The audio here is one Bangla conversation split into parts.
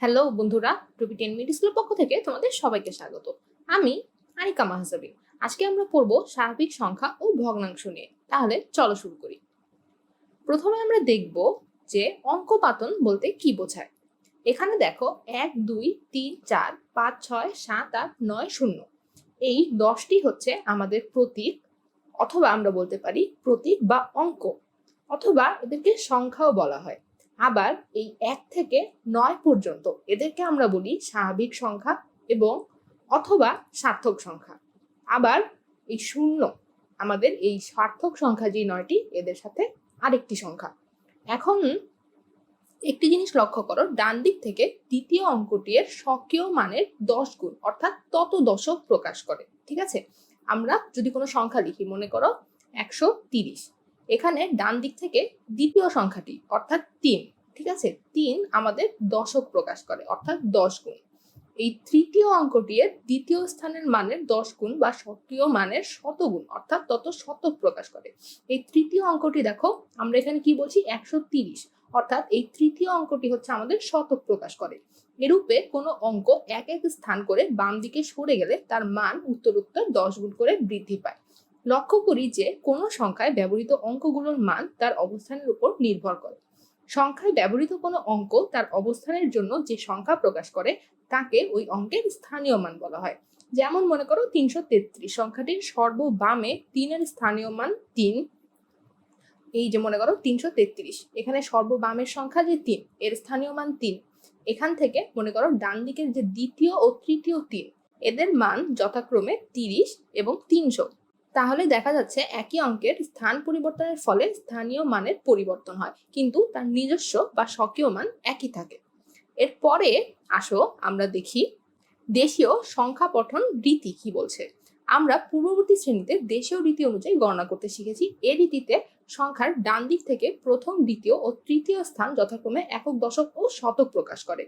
হ্যালো বন্ধুরা টুপি টেন মিনিট স্কুলের পক্ষ থেকে তোমাদের সবাইকে স্বাগত। আমি আনিকা মাহাজাবি আজকে আমরা পড়ব স্বাভাবিক সংখ্যা ও ভগ্নাংশ নিয়ে। তাহলে চলো শুরু করি। প্রথমে আমরা দেখব যে অঙ্কপাতন বলতে কি বোঝায়। এখানে দেখো, এক, দুই, তিন, চার, পাঁচ, ছয়, সাত, আট, নয়, শূন্য। এই দশটি হচ্ছে আমাদের প্রতীক, অথবা আমরা বলতে পারি প্রতীক বা অঙ্ক, অথবা এদেরকে সংখ্যাও বলা হয়। আবার এই এক থেকে নয় পর্যন্ত এদেরকে আমরা বলি স্বাভাবিক সংখ্যা এবং অথবা সার্থক সংখ্যা। আবার এই শূন্য, আমাদের এই সার্থক সংখ্যা যে নয়টি, এদের সাথে আরেকটি সংখ্যা। এখন একটি জিনিস লক্ষ্য করো, ডান দিক থেকে দ্বিতীয় অঙ্কটি এর স্বকীয় মানের দশ গুণ, অর্থাৎ তত দশক প্রকাশ করে, ঠিক আছে? আমরা যদি কোনো সংখ্যা লিখি, মনে করো একশো তিরিশ এখানে ডান দিক থেকে দ্বিতীয় সংখ্যাটি, অর্থাৎ তিন, ঠিক আছে? তিন আমাদের দশক প্রকাশ করে, অর্থাৎ দশ গুণ। এই তৃতীয় অঙ্কটি এর দ্বিতীয় স্থানের মানের দশ গুণ বা সক্রিয় মানের শতগুণ, অর্থাৎ তত শতক প্রকাশ করে। এই তৃতীয় অঙ্কটি দেখো, আমরা এখানে কি বলছি? একশো তিরিশ, অর্থাৎ এই তৃতীয় অঙ্কটি হচ্ছে আমাদের শতক প্রকাশ করে। এরূপে কোনো অঙ্ক এক এক স্থান করে বাম দিকে সরে গেলে তার মান উত্তরোত্তর দশ গুণ করে বৃদ্ধি পায়। লক্ষ্য করি যে কোনো সংখ্যায় ব্যবহৃত অঙ্কগুলোর মান তার অবস্থানের উপর নির্ভর করে। সংখ্যায় ব্যবহৃত কোনো অঙ্ক তার অবস্থানের জন্য যে সংখ্যা প্রকাশ করে, তাকে ওই অঙ্কের স্থানীয় মান বলা হয়। যেমন মনে করো তিনশো তেত্রিশ, সংখ্যাটির সর্ববামে তিনের স্থানীয় মান তিন। এই যে মনে করো তিনশো তেত্রিশ, এখানে সর্ববামের সংখ্যা যে তিন, এর স্থানীয় মান তিন। এখান থেকে মনে করো ডান দিকের যে দ্বিতীয় ও তৃতীয় তিন, এদের মান যথাক্রমে তিরিশ এবং তিনশো। তাহলে দেখা যাচ্ছে একই অঙ্কের স্থান পরিবর্তনের ফলে স্থানীয় মানের পরিবর্তন হয়, কিন্তু তার নিজস্ব বা স্বকীয় মান একই থাকে। এরপরে আসো আমরা দেখি দেশীয় সংখ্যা পঠন রীতি কি বলছে। আমরা পূর্ববর্তী শ্রেণীতে দেশীয় রীতি অনুযায়ী গণনা করতে শিখেছি। এ রীতিতে সংখ্যার ডান দিক থেকে প্রথম দ্বিতীয় ও তৃতীয় স্থান যথাক্রমে একক দশক ও শতক প্রকাশ করে।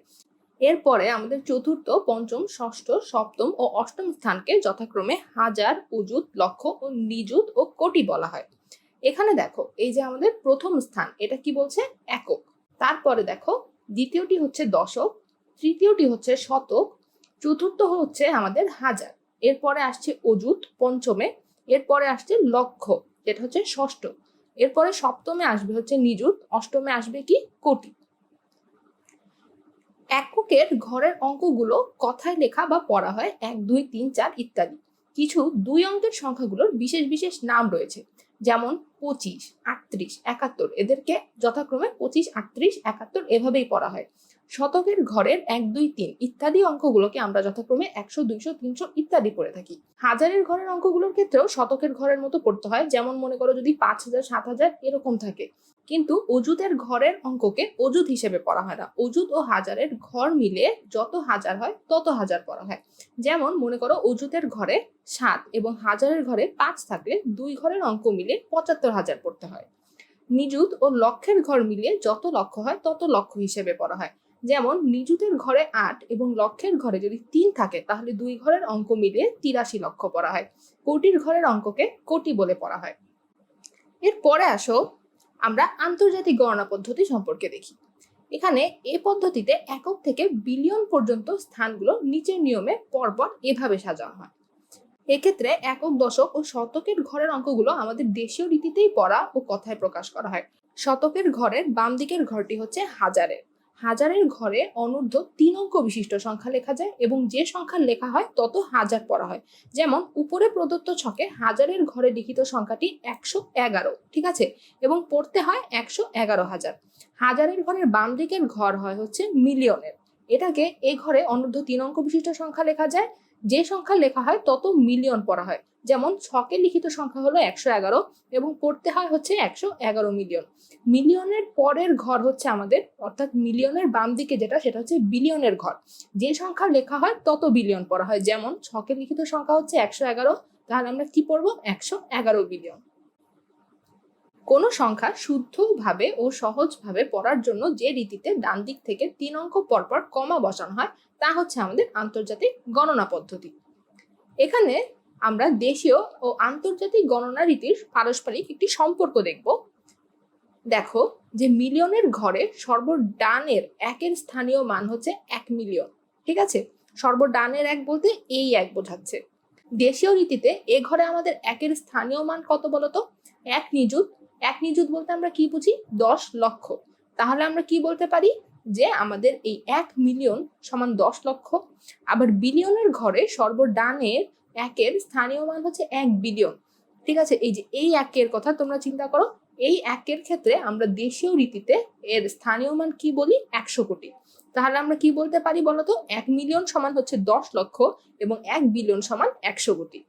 এরপরে আমাদের চতুর্থ, পঞ্চম, ষষ্ঠ, সপ্তম ও অষ্টম স্থানকে যথাক্রমে হাজার, উজুত, লক্ষ ও নিযুত ও কোটি বলা হয়। এখানে দেখো, এই যে আমাদের প্রথম স্থান, এটা কি বলছে? একক। তারপরে দেখো, দ্বিতীয়টি হচ্ছে দশক, তৃতীয়টি হচ্ছে শতক, চতুর্থ হচ্ছে আমাদের হাজার। এরপরে আসছে অজুত পঞ্চমে, এরপরে আসছে লক্ষ, যেটা হচ্ছে ষষ্ঠ। এরপরে সপ্তমে আসবে হচ্ছে নিযুত, অষ্টমে আসবে কি? কোটি। এককের ঘরের অঙ্কগুলো কথায় লেখা বা পড়া হয় এক, দুই, তিন, চার ইত্যাদি। কিছু দুই অঙ্কের সংখ্যাগুলোর বিশেষ বিশেষ নাম রয়েছে। যেমন পঁচিশ, আটত্রিশ, একাত্তর। এদেরকে যথাক্রমে পঁচিশ, আটত্রিশ, একাত্তর এভাবেই পড়া হয়। শতকের ঘরের এক, দুই, তিন ইত্যাদি অঙ্কগুলোকে আমরা যথাক্রমে একশো, দুইশো, তিনশো ইত্যাদি পড়ে থাকি। হাজারের ঘরের অঙ্কগুলোর ক্ষেত্রেও শতকের ঘরের মতো পড়তে হয়। যেমন মনে করো যদি পাঁচ হাজার, সাত হাজার এরকম থাকে। কিন্তু অজুতের ঘরের অঙ্ককে অজুত হিসেবে পড়া হয় না। অজুত ও হাজারের ঘর মিলে যত হাজার হয়, তত হাজার পড়া হয়। যেমন মনে করো অজুতের ঘরে সাত এবং হাজারের ঘরে পাঁচ থাকলে দুই ঘরের অঙ্ক মিলে পঁচাত্তর হাজার পড়তে হয়। নিযুত ও লক্ষের ঘর মিলিয়ে যত লক্ষ হয়, তত লক্ষ হিসেবে পড়া হয়। যেমন নিযুতের ঘরে আট এবং লক্ষের ঘরে যদি তিন থাকে, তাহলে দুই ঘরের অঙ্ক মিলিয়ে তিরাশি লক্ষ পড়া হয়। কোটির ঘরের অঙ্ককে কোটি বলে পড়া হয়। এরপরে আসো আমরা আন্তর্জাতিক গণনা পদ্ধতি সম্পর্কে দেখি। এখানে এ পদ্ধতিতে একক থেকে বিলিয়ন পর্যন্ত স্থানগুলো নিচের নিয়মে পরপর এভাবে সাজানো হয়। এক্ষেত্রে একক দশক ও শতকের ঘরের অঙ্কগুলো আমাদের দেশীয় রীতিতেই পড়া ও কথায় প্রকাশ করা হয়। শতকের ঘরের বাম দিকের ঘরটি হচ্ছে হাজারের। হাজারের ঘরে অনূর্ধ্ব তিন অঙ্ক বিশিষ্ট সংখ্যা লেখা যায় এবং যে সংখ্যা লেখা হয় তত হাজার পড়া হয়। যেমন, উপরে প্রদত্ত ছকে হাজারের ঘরে লিখিত সংখ্যাটি একশো এগারো, ঠিক আছে? এবং পড়তে হয় একশো এগারো হাজার। হাজারের ঘরের বাম দিকের ঘর হয় হচ্ছে মিলিয়নের। এটাকে এ ঘরে অনূর্ধ্ব তিন অঙ্ক বিশিষ্ট সংখ্যা লেখা যায়। যে সংখ্যা লেখা হয় তত মিলিয়ন পড়া হয়। যেমন ছকে লিখিত সংখ্যা হলো একশো এগারো এবং পড়তে হয় হচ্ছে একশো এগারো মিলিয়ন। মিলিয়নের পরের ঘর হচ্ছে আমাদের, অর্থাৎ মিলিয়নের বাম দিকে যেটা, সেটা হচ্ছে বিলিয়নের ঘর। যে সংখ্যা লেখা হয়, তত বিলিয়ন পড়া হয়। যেমন ছকে লিখিত সংখ্যা হচ্ছে একশো এগারো, তাহলে আমরা কি পড়ব? একশো এগারো বিলিয়ন। কোনো সংখ্যা শুদ্ধভাবে ও সহজভাবে পড়ার জন্য যে রীতিতে ডান দিক থেকে তিন অঙ্ক পরপর কমা বসানো হয়, তা হচ্ছে আমাদের আন্তর্জাতিক গণনা পদ্ধতি। এখানে আমরা দেশীয় ও আন্তর্জাতিক গণনা রীতির পারস্পরিক একটি সম্পর্ক দেখব। দেখো যে মিলিয়নের ঘরে সর্বডানের একের স্থানীয় মান হচ্ছে এক মিলিয়ন, ঠিক আছে? সর্বডানের এক বলতে এই এক বোঝাচ্ছে। দেশীয় রীতিতে এ ঘরে আমাদের একের স্থানীয় মান কত বলতো? এক নিযুত। এক নিযুত বলতে আমরা কি বুঝি? দশ লক্ষ। তাহলে আমরা কি বলতে পারি? যে আমাদের এই এক মিলিয়ন সমান দশ লক্ষ। আবার বিলিয়নের ঘরে সর্বডানের একের স্থানীয় মান হচ্ছে এক বিলিয়ন ঠিক আছে? এই যে এই একের কথা তোমরা চিন্তা করো, এই একের ক্ষেত্রে আমরা দেশীয় রীতিতে এর স্থানীয় মান কি বলি? একশো কোটি। তাহলে আমরা কি বলতে পারি বলতো? এক মিলিয়ন সমান হচ্ছে দশ লক্ষ এবং এক বিলিয়ন সমান একশো কোটি।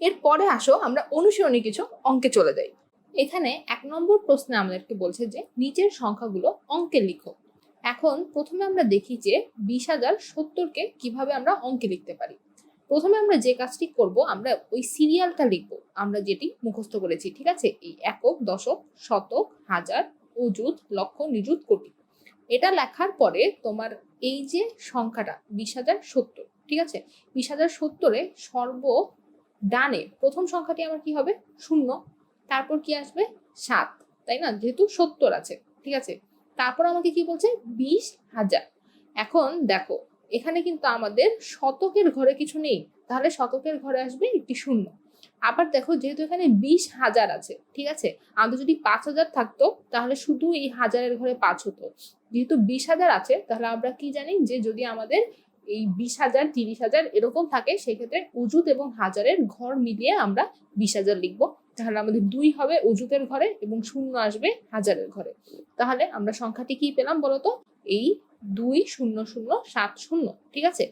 এরপরে আসো, আমরা অনুশীলনী কিছু অঙ্কে চলে যাই। এখানে এক নম্বর প্রশ্নে আমাদেরকে বলছে যে নিচের সংখ্যাগুলো অঙ্কে লিখো। এখন প্রথমে আমরা দেখি যে বিশ হাজার সত্তরকে কীভাবে আমরা অঙ্কে লিখতে পারি। প্রথমে আমরা যে কাজটি করব, আমরা ওই সিরিয়ালটা লিখব। আমরা যেটি মুখস্থ করেছি, ঠিক আছে? এই একক, দশক, শতক, হাজার, অযুত, লক্ষ, নিযুত, কোটি। এটা লেখার পরে তোমার এই যে সংখ্যাটা, বিশ হাজার সত্তর, ঠিক আছে? বিশ হাজার সত্তরে সর্ব ডানে প্রথম সংখ্যাটি আমার কি হবে? শূন্য। তারপর কি আসবে? সাত। তাই না? যেহেতু সত্তর আছে, ঠিক আছে? তারপর আমাকে কি বলছে? বিশ হাজার। এখন দেখো এখানে কিন্তু আমাদের শতকের ঘরে কিছু নেই, তাহলে শতকের ঘরে আসবে একটি শূন্য। আবার দেখো, যেহেতু এখানে বিশ হাজার আছে, ঠিক আছে? আমাদের যদি পাঁচ হাজার থাকতো, তাহলে শুধু এই হাজারের ঘরে পাঁচ হতো। যেহেতু বিশ হাজার আছে, তাহলে আমরা কি জানি যে যদি আমাদের এই বিশ হাজার, তিরিশ হাজার এরকম থাকে, সেক্ষেত্রে উজুত এবং হাজারের ঘর মিলিয়ে আমরা বিশ হাজার লিখব। তাহলে আমাদের দুই হবে অজুতের ঘরে এবং শূন্য আসবে হাজারের ঘরে। তাহলে আমরা সংখ্যাটি কি পেলাম বলতো? এই দুই শূন্য শূন্য সাত শূন্য, ঠিক আছে?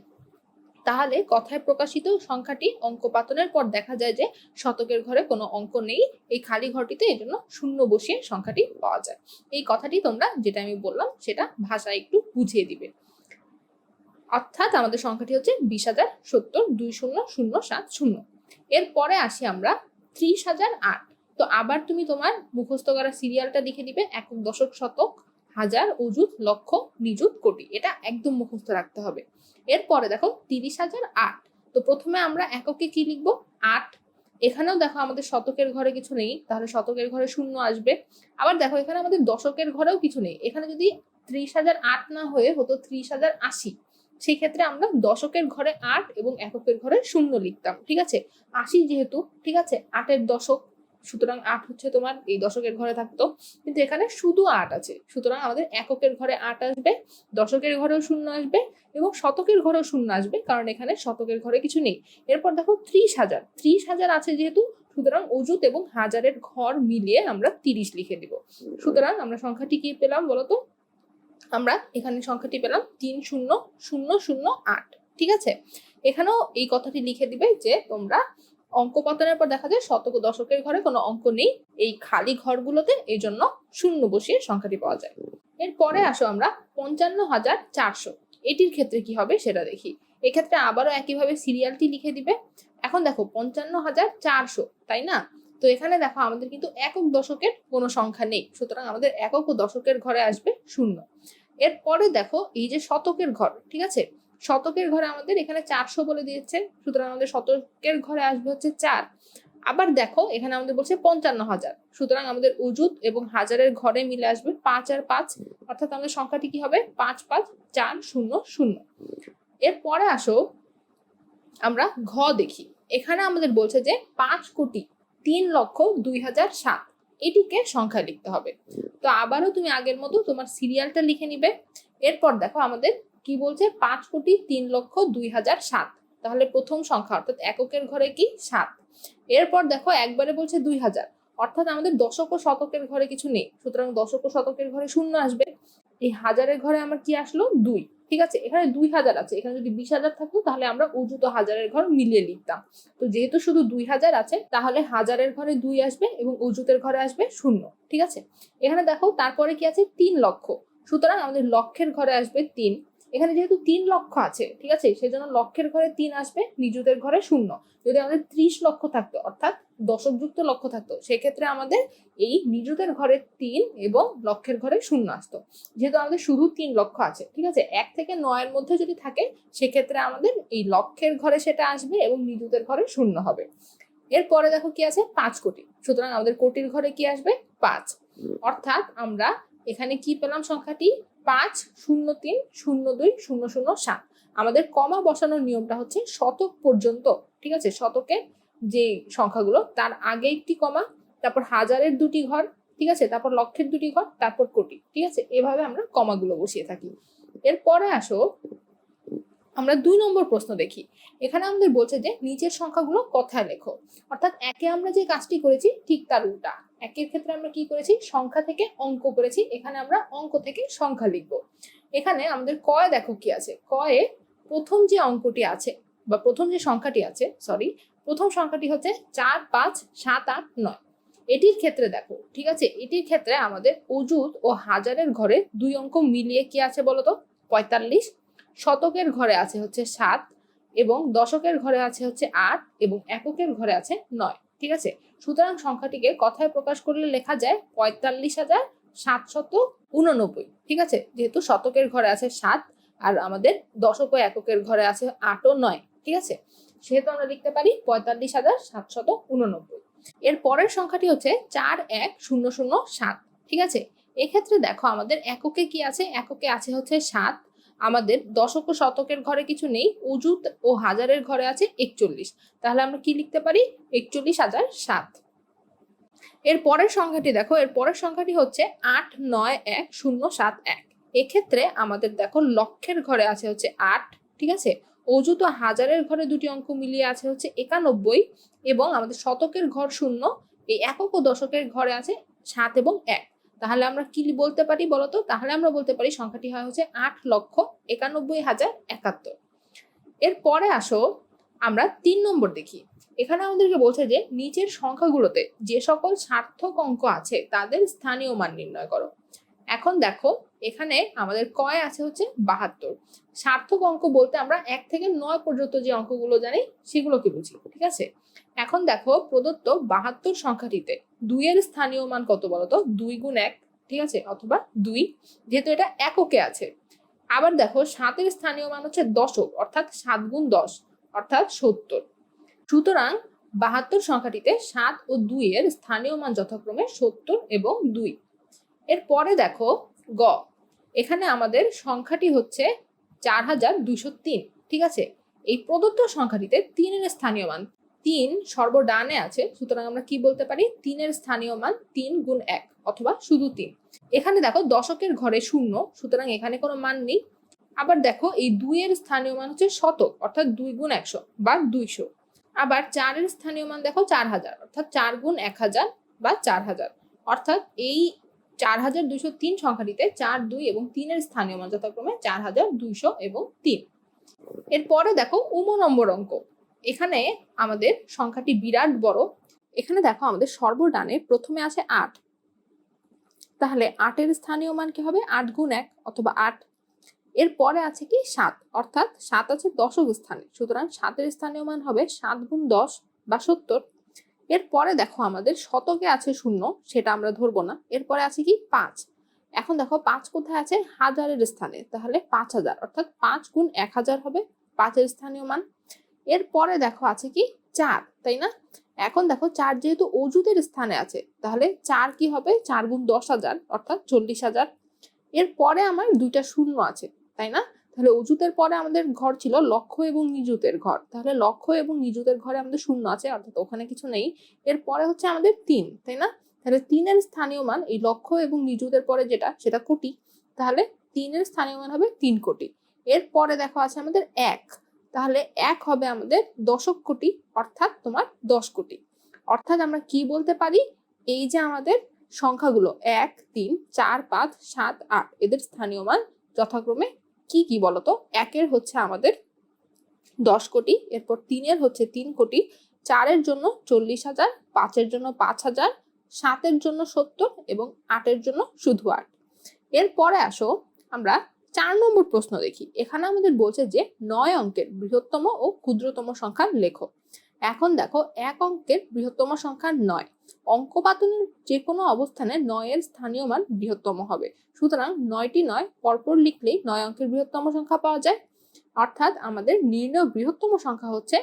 তাহলে কথায় প্রকাশিত সংখ্যাটি অঙ্ক পাতনের পর দেখা যায় যে শতকের ঘরে কোনো অঙ্ক নেই, এই খালি ঘরটিতে এই জন্য শূন্য বসিয়ে সংখ্যাটি পাওয়া যায়। এই কথাটি তোমরা, যেটা আমি বললাম, সেটা ভাষায় একটু বুঝিয়ে দিবে। অর্থাৎ আমাদের সংখ্যাটি হচ্ছে বিশ হাজার সত্তর দুই শূন্য শূন্য সাত শূন্য। এরপরে আসি আমরা ত্রিশ হাজার আট। তো আবার তুমি তোমার মুখস্থ করা সিরিয়ালটা লিখে দিবে, একক দশক শতক। হাজার অযুত লক্ষ, নিযুত, কোটি। এটা একদম মুখস্থ রাখতে হবে। এরপরে দেখো, তিরিশ হাজার আট। তো প্রথমে আমরা এককে কি লিখব? আট। এখানেও দেখো আমাদের শতকের ঘরে কিছু নেই, তাহলে শতকের ঘরে শূন্য আসবে। আবার দেখো, এখানে আমাদের দশকের ঘরেও কিছু নেই। এখানে যদি ত্রিশ হাজার আট না হয়ে হতো ত্রিশ হাজার আশি সেই ক্ষেত্রে আমরা দশকের ঘরে আট এবং এককের ঘরে শূন্য লিখতাম, ঠিক আছে? আশি যেহেতু, ঠিক আছে? আটের দশক সুতরাং আট হচ্ছে তোমার এই দশকের ঘরে থাকতো। কিন্তু এখানে শুধু আট আছে। সুতরাং আমাদের এককের ঘরে আট আসবে, দশকের ঘরেও শূন্য আসবে এবং শতকের ঘরেও শূন্য আসবে, কারণ এখানে শতকের ঘরে কিছু নেই। এরপর দেখো ত্রিশ হাজার। ত্রিশ হাজার আছে যেহেতু, সুতরাং অজুত এবং হাজারের ঘর মিলিয়ে আমরা তিরিশ লিখে দিব। সুতরাং আমরা সংখ্যাটি কি পেলাম বলতো? আমরা এখানে সংখ্যাটি পেলাম তিন শূন্য শূন্য শূন্য আট। ঠিক আছে? এখানেও এই কথাটি লিখে দিবে যে তোমরা অঙ্ক পতনের পর দেখা যায় শতক দশকের ঘরে কোনো অঙ্ক নেই। এই খালি ঘরগুলোতে এই জন্য শূন্য বসিয়ে সংখ্যাটি পাওয়া যায়। এরপরে আসো আমরা পঞ্চান্ন হাজার চারশো। এটির ক্ষেত্রে কি হবে সেটা দেখি। এক্ষেত্রে আবারও একইভাবে সিরিয়ালটি লিখে দিবে। এখন দেখো পঞ্চান্ন হাজার চারশো, তাই না? তো এখানে দেখো আমাদের কিন্তু একক দশকের কোনো সংখ্যা নেই। সুতরাং আমাদের একক ও দশকের ঘরে আসবে শূন্য। এরপরে দেখো এই যে শতকের ঘর, ঠিক আছে? শতকের ঘরে আমাদের এখানে চারশো বলে দিয়েছে, সুতরাং আমাদের শতকের ঘরে আসবে হচ্ছে চার। আবার দেখো, এখানে আমাদের বলছে পঞ্চান্ন হাজার। সুতরাং আমাদের উজুত এবং হাজারের ঘরে মিলে আসবে পাঁচ আর পাঁচ, অর্থাৎ আমাদের সংখ্যাটি কি হবে? পাঁচ পাঁচ, চার, শূন্য শূন্য। এরপরে আসো, আমরা ঘ দেখি। এখানে আমাদের বলছে যে পাঁচ কোটি তিন লক্ষ দুই হাজার সাত। এটিকে সংখ্যা লিখতে হবে। তো আবারও তুমি আগের মতো তোমার সিরিয়ালটা লিখে নিবে। এরপর দেখো আমাদের কি বলছে? পাঁচ কোটি তিন লক্ষ দুই হাজার সাত। তাহলে প্রথম সংখ্যা, অর্থাৎ এককের ঘরে কি? সাত। এরপর দেখো, একবারে বলছে দুই হাজার। অর্থাৎ আমাদের দশক ও শতকের ঘরে কিছু নেই। সুতরাং দশক ও শতকের ঘরে শূন্য আসবে। এই হাজারের ঘরে আমার কি আসলো? দুই। ঠিক আছে? এখানে দুই হাজার আছে। এখানে যদি বিশ হাজার থাকতো, তাহলে আমরা উজুত হাজারের ঘর মিলিয়ে লিখতাম তো যেহেতু শুধু দুই হাজার আছে, তাহলে হাজারের ঘরে দুই আসবে এবং উজুতের ঘরে আসবে শূন্য। ঠিক আছে? এখানে দেখো, তারপরে কি আছে? তিন লক্ষ। সুতরাং আমাদের লক্ষের ঘরে আসবে তিন। এখানে যেহেতু তিন লক্ষ আছে, ঠিক আছে? সেজন্য লক্ষের ঘরে তিন আসবে নিজুদের ঘরে শূন্য। যদি আমাদের ত্রিশ লক্ষ থাকতো, অর্থাৎ দশকযুক্ত লক্ষ থাকতো, সেক্ষেত্রে আমাদের এই নিজুদের ঘরে তিন এবং লক্ষের ঘরে শূন্য আসতো। যেহেতু আমাদের শুধু তিন লক্ষ আছে, ঠিক আছে? এক থেকে নয়ের মধ্যে যদি থাকে, সেক্ষেত্রে আমাদের এই লক্ষের ঘরে সেটা আসবে এবং নিজুদের ঘরে শূন্য হবে। এরপরে দেখো কি আছে? পাঁচ কোটি। সুতরাং আমাদের কোটির ঘরে কি আসবে? পাঁচ। অর্থাৎ আমরা এখানে কি পেলাম সংখ্যাটি? পাঁচ শূন্য তিন শূন্য দুই শূন্য শূন্য সাত। আমাদের কমা বসানোর নিয়মটা হচ্ছে শতক পর্যন্ত, ঠিক আছে? শতকের যে সংখ্যাগুলো, তার আগে একটি কমা, তারপর হাজারের দুটি ঘর, ঠিক আছে? তারপর লক্ষের দুটি ঘর, তারপর কোটি, ঠিক আছে? এভাবে আমরা কমাগুলো বসিয়ে থাকি। এরপরে আসো, আমরা দুই নম্বর প্রশ্ন দেখি। এখানে আমাদের বলছে যে, নিচের সংখ্যাগুলো কথায় লেখো। অর্থাৎ একে আমরা যে কাজটি করেছি, ঠিক তার উল্টা। একের ক্ষেত্রে আমরা কি করেছি? সংখ্যা থেকে অঙ্ক করেছি। এখানে আমরা অঙ্ক থেকে সংখ্যা লিখব। এখানে আমাদের কয় দেখো কি আছে? কয়ে প্রথম যে অঙ্কটি আছে বা প্রথম যে সংখ্যাটি আছে সরি প্রথম সংখ্যাটি হচ্ছে চার, পাঁচ, সাত, আট, নয়। এটির ক্ষেত্রে দেখো, ঠিক আছে? এটির ক্ষেত্রে আমাদের অজুত ও হাজারের ঘরে দুই অঙ্ক মিলিয়ে কি আছে বলতো? পঁয়তাল্লিশ। শতকের ঘরে আছে হচ্ছে সাত এবং দশকের ঘরে আছে হচ্ছে আট এবং এককের ঘরে আছে নয়। ঠিক আছে? সুতরাং সংখ্যাটিকে কথায় প্রকাশ করলে লেখা যায় পঁয়তাল্লিশ হাজার সাতশত উননব্বই। ঠিক আছে? যেহেতু শতকের ঘরে আছে সাত, আর আমাদের দশক ও এককের ঘরে আছে আট ও নয়। ঠিক আছে? সেহেতু আমরা লিখতে পারি পঁয়তাল্লিশ হাজার সাতশত উননব্বই। এর পরের সংখ্যাটি হচ্ছে চার এক শূন্য শূন্য সাত। ঠিক আছে? এক্ষেত্রে দেখো আমাদের এককে কি আছে? এককে আছে হচ্ছে সাত আমাদের দশক ও শতকের ঘরে কিছু নেই অজুত ও হাজারের ঘরে আছে একচল্লিশ। তাহলে আমরা কি লিখতে পারি? একচল্লিশ হাজার সাত। এর পরের সংখ্যাটি দেখো, এর পরের সংখ্যাটি হচ্ছে আট, নয়, এক, শূন্য, সাত, এক। এক্ষেত্রে আমাদের দেখো লক্ষের ঘরে আছে হচ্ছে আট, ঠিক আছে? অজুত ও হাজারের ঘরে দুটি অঙ্ক মিলিয়ে আছে হচ্ছে একানব্বই এবং আমাদের শতকের ঘর শূন্য, এই একক ও দশকের ঘরে আছে সাত এবং এক। তাহলে আমরা কি বলতে পারি বলতো? তাহলে আমরা বলতে পারি সংখ্যাটি হয় হচ্ছে আট লক্ষ একানব্বই হাজার একাত্তর। এরপরে আসো, আমরা তিন নম্বর দেখি। এখানে আমাদেরকে বলছে যে নিচের সংখ্যাগুলোতে যে সকল সার্থক অঙ্ক আছে তাদের স্থানীয় মান নির্ণয় করো। এখন দেখো, এখানে আমাদের কয় আছে হচ্ছে বাহাত্তর। সার্থক অঙ্ক বলতে আমরা এক থেকে নয় পর্যন্ত যে অঙ্কগুলো জানি সেগুলোকে বুঝি, ঠিক আছে? এখন দেখো প্রদত্ত বাহাত্তর সংখ্যাটিতে দুইয়ের স্থানীয় মান কত বলতো? দুই গুণ এক, ঠিক আছে? অথবা দুই, যেহেতু এটা এককে আছে। আবার দেখো, সাতের স্থানীয় মান হচ্ছে দশক, অর্থাৎ সাত গুণ দশ, অর্থাৎ সত্তর। সুতরাং বাহাত্তর সংখ্যাটিতে সাত ও দুইয়ের স্থানীয় মান যথাক্রমে সত্তর এবং দুই। এরপরে দেখো, গ। এখানে আমাদের সংখ্যাটি হচ্ছে চার হাজার দুইশো তিন, ঠিক আছে? এই প্রদত্ত সংখ্যাটিতে তিনের স্থানীয় মান তিন সর্বডানে আছে, সুতরাং আমরা কি বলতে পারি? তিনের স্থানীয় মান তিন গুণ এক, অথবা শুধু তিন। এখানে দেখো দশকের ঘরে শূন্য, সুতরাং এখানে কোনো মান নেই। আবার দেখো এই দুইয়ের স্থানীয় মান হচ্ছে শতক, অর্থাৎ দুই গুণ একশো বা দুইশো। আবার চারের স্থানীয় মান দেখো চার হাজার, অর্থাৎ চার গুণ এক হাজার বা চার হাজার। অর্থাৎ এই চার হাজার দুইশো তিন সংখ্যাটিতে চার, দুই এবং তিনের স্থানীয় মান যথাক্রমে চার হাজার দুইশো এবং তিন। এরপরে দেখো উম নম্বর অঙ্ক। এখানে আমাদের সংখ্যাটি বিরাট বড়। এখানে দেখো আমাদের সর্বডানে প্রথমে আছে আট। তাহলে আটের স্থানীয় মান কি হবে? আট গুণ এক অথবা আট। এর পরে আছে কি? সাত। অর্থাৎ সাত আছে দশক স্থানে। সুতরাং সাতের স্থানীয় মান হবে সাত গুণ দশ বা সত্তর। এরপরে দেখো আমাদের শতকে আছে শূন্য, সেটা আমরা ধরবো না। এরপরে আছে কি? পাঁচ। এখন দেখো পাঁচ কোথায় আছে? হাজারের স্থানে। তাহলে পাঁচ হাজার। অর্থাৎ পাঁচ গুণ এক হাজার হবে পাঁচের স্থানীয় মান। এরপরে দেখো আছে কি? চার, তাই না? এখন দেখো চার যেহেতু অজুদের স্থানে আছে, তাহলে চার কি হবে? চার গুণ দশ হাজার, অর্থাৎ চল্লিশ হাজার। এরপরে আমার দুইটা শূন্য আছে, তাই না? তাহলে অজুতের পরে আমাদের ঘর ছিল লক্ষ এবং নিযুতের ঘর। তাহলে লক্ষ এবং নিযুতের ঘরে আমাদের শূন্য আছে, অর্থাৎ ওখানে কিছু নেই। এরপরে হচ্ছে আমাদের তিন, তাই না? তাহলে তিনের স্থানীয় মান, এই লক্ষ এবং নিযুতের পরে যেটা, সেটা কোটি। তাহলে তিনের স্থানীয় মান হবে তিন কোটি। এরপরে দেখো আছে আমাদের এক তাহলে এক হবে আমাদের দশক কোটি, অর্থাৎ তোমার দশ কোটি। অর্থাৎ আমরা কি বলতে পারি? এই যে আমাদের সংখ্যাগুলো, এক, তিন, চার, পাঁচ, সাত, আট, এদের স্থানীয় মান যথাক্রমে কি কি বলতো? একের হচ্ছে আমাদের দশ কোটি, এরপর তিনের হচ্ছে তিন কোটি, চারের জন্য চল্লিশ হাজার, পাঁচের জন্য পাঁচ হাজার, সাতের জন্য সত্তর এবং আটের জন্য শুধু আট। এরপরে আসো আমরা চার নম্বর প্রশ্ন দেখি। এখানে আমাদের বলছে যে, নয় অঙ্কের বৃহত্তম ও ক্ষুদ্রতম সংখ্যা লেখো এখন দেখো, এক অঙ্কের বৃহত্তম সংখ্যা নয়। অঙ্ক পাতনের যে কোনো অবস্থানে নয়ের স্থানীয় মান বৃহত্তম হবে। সুতরাং নয়টি নয়, পরপর লিখলেই নয় অঙ্কের বৃহত্তম সংখ্যা পাওয়া যায়। অর্থাৎ আমাদের নির্ণয় বৃহত্তম সংখ্যা হচ্ছে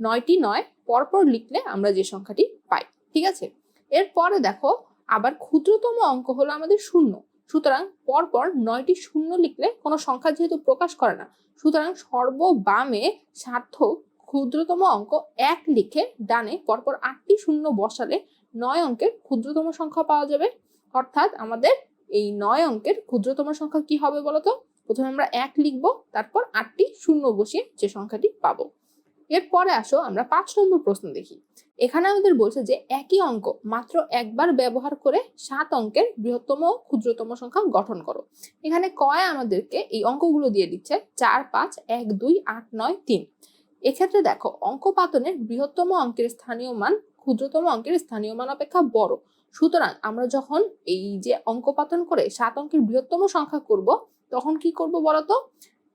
নয়টি নয়, পরপর লিখলে আমরা যে সংখ্যাটি পাই। ঠিক আছে? এরপরে দেখো, আবার ক্ষুদ্রতম অঙ্ক হলো আমাদের শূন্য। সুতরাং পরপর নয়টি শূন্য লিখলে কোনো সংখ্যা যেহেতু প্রকাশ করে না, সুতরাং সর্ব সর্ববামে সার্থক ক্ষুদ্রতম অঙ্ক এক লিখে ডানে পরপর আটটি শূন্য বসালে নয় অঙ্কের ক্ষুদ্রতম সংখ্যা পাওয়া যাবে। অর্থাৎ আমাদের এই নয় অঙ্কের ক্ষুদ্রতম সংখ্যা কি হবে বলতো? প্রথমে আমরা এক লিখব, তারপর আটটি শূন্য বসিয়ে যে সংখ্যাটি পাবো। এরপরে আসো, আমরা পাঁচ নম্বর প্রশ্ন দেখি। এখানে আমাদের বলছে যে একই অঙ্ক, মাত্র একবার ব্যবহার করে সাত অঙ্কের বৃহত্তম ক্ষুদ্রতম সংখ্যা গঠন করো। এখানে কয় আমাদেরকে এই অঙ্কগুলো দিয়ে দিচ্ছে, চার, পাঁচ, এক, দুই, আট, নয়, তিন। এক্ষেত্রে দেখো অঙ্ক পাতনের বৃহত্তম অঙ্কের স্থানীয় মান ক্ষুদ্রতম অঙ্কের স্থানীয় মান অপেক্ষা বড়। সুতরাং আমরা যখন এই যে অঙ্ক পাতন করে সাত অঙ্কের বৃহত্তম সংখ্যা করব, তখন কি করব বলতো?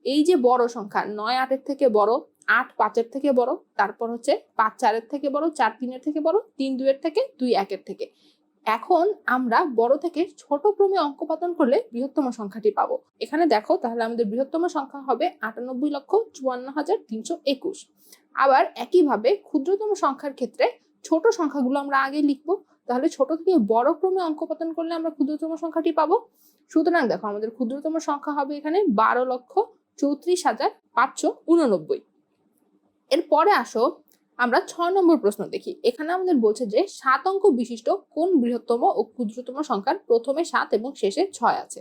এই যে বড় সংখ্যা, নয়, আটের থেকে বড় আট পাঁচের থেকে বড়, তারপর হচ্ছে পাঁচ চারের থেকে বড়, চার তিনের থেকে বড়, তিন দুইয়ের থেকে, দুই একের থেকে। এখন আমরা বড় থেকে ছোট ক্রমে অঙ্ক পাতন করলে বৃহত্তম সংখ্যাটি পাবো। এখানে দেখো তাহলে আমাদের বৃহত্তম সংখ্যা হবে আটানব্বই লক্ষ চুয়ান্ন হাজার তিনশো একুশ। আবার একইভাবে ক্ষুদ্রতম সংখ্যার ক্ষেত্রে ছোট সংখ্যাগুলো আমরা আগে লিখব। তাহলে ছোট থেকে বড় ক্রমে অঙ্ক পাতন করলে আমরা ক্ষুদ্রতম সংখ্যাটি পাবো। সুতরাং দেখো আমাদের ক্ষুদ্রতম সংখ্যা হবে এখানে বারো লক্ষ চৌত্রিশ হাজার পাঁচশো উননব্বই। এরপরে আসো, আমরা ছয় নম্বর প্রশ্ন দেখি। এখানে আমাদের বলছে যে, সাত অঙ্ক বিশিষ্ট কোন বৃহত্তম ও ক্ষুদ্রতম সংখ্যার প্রথমে সাত এবং শেষে ছয় আছে?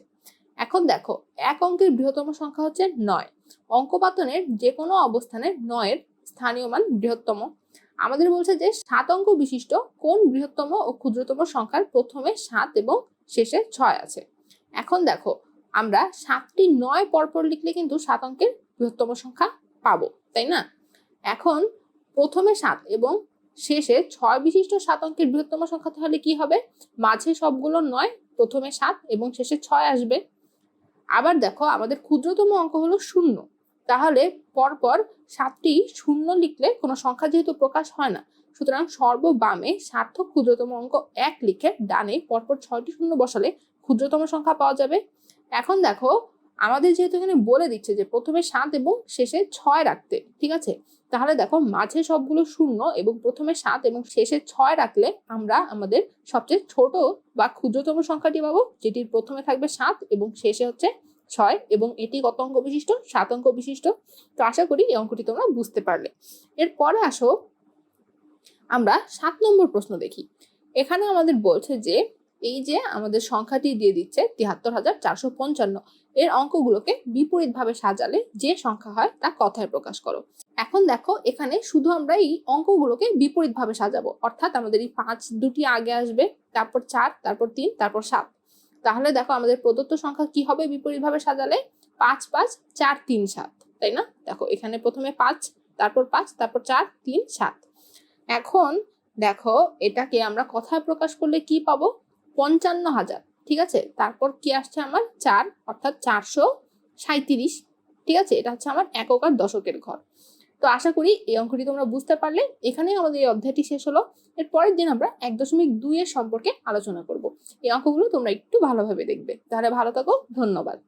এখন দেখো, এক অঙ্কের বৃহত্তম সংখ্যা হচ্ছে নয়। অঙ্কপাতনের যে কোনো অবস্থানে নয়ের স্থানীয় মান বৃহত্তম। আমাদের বলছে যে, সাত অঙ্ক বিশিষ্ট কোন বৃহত্তম ও ক্ষুদ্রতম সংখ্যার প্রথমে সাত এবং শেষে ছয় আছে? এখন দেখো, আমরা সাতটি নয় পরপর লিখলে কিন্তু সাত অঙ্কের বৃহত্তম সংখ্যা পাবো, তাই না? এখন প্রথমে সাত এবং শেষে ছয় বিশিষ্ট সাত অঙ্কের বৃহত্তম সংখ্যা, তাহলে কি হবে? মাঝে সবগুলো নয়, প্রথমে সাত এবং শেষে ছয় আসবে। আবার দেখো, আমাদের ক্ষুদ্রতম অঙ্ক হলো শূন্য। তাহলে পরপর সাতটি শূন্য লিখলে কোনো সংখ্যা যেহেতু প্রকাশ হয় না, সুতরাং সর্ববামে সার্থক ক্ষুদ্রতম অঙ্ক এক লিখে ডানে পরপর ছয়টি শূন্য বসালে ক্ষুদ্রতম সংখ্যা পাওয়া যাবে। এখন দেখো, আমাদের যেহেতু এখানে বলে দিচ্ছে যে প্রথমে সাত এবং শেষে ছয় রাখতে, ঠিক আছে? তাহলে দেখো মাঝে সবগুলো শূন্য এবং প্রথমে সাত এবং শেষে ছয় রাখলে আমরা আমাদের সবচেয়ে ছোট বা ক্ষুদ্রতম সংখ্যাটি পাবো, যেটির প্রথমে থাকবে সাত এবং শেষে হচ্ছে ছয় এবং এটি কত অঙ্ক বিশিষ্ট? সাত অঙ্ক বিশিষ্ট। তো আশা করি এই অঙ্কটি তোমরা বুঝতে পারলে। এরপরে আসো আমরা সাত নম্বর প্রশ্ন দেখি। এখানে আমাদের বলছে যে এই যে আমাদের সংখ্যাটি দিয়ে দিচ্ছে তিয়াত্তর হাজার চারশো পঞ্চান্ন। এর অঙ্কগুলোকে বিপরীতভাবে সাজালে যে সংখ্যা হয় তা কথায় প্রকাশ করো। এখন দেখো এখানে শুধু আমরা এই অঙ্কগুলোকে বিপরীতভাবে সাজাবো। অর্থাৎ আমাদের এই পাঁচ দুটি আগে আসবে, তারপর চার, তারপর তিন, তারপর সাত। তাহলে দেখো আমাদের প্রদত্ত সংখ্যা কি হবে বিপরীতভাবে সাজালে? পাঁচ পাঁচ, চার, তিন, সাত। তাই না? দেখো এখানে প্রথমে পাঁচ, তারপর পাঁচ, তারপর চার, তিন, সাত। এখন দেখো এটাকে আমরা কথায় প্রকাশ করলে কি পাবো? পঞ্চান্ন হাজার, ঠিক আছে? তারপর কি আসছে আমার? চার, অর্থাৎ চারশো সাঁত্রিশ ঠিক আছে? এটা হচ্ছে আমার একক আর দশকের ঘর। তো আশা করি এই অঙ্কটি তোমরা বুঝতে পারলে। এখানেই আমাদের এই অধ্যায়টি শেষ হলো। এর পরের দিন আমরা এক দশমিক দুইয়ের সম্পর্কে আলোচনা করব। এই অঙ্কগুলো তোমরা একটু ভালোভাবে দেখবে। তাহলে ভালো থাকো। ধন্যবাদ।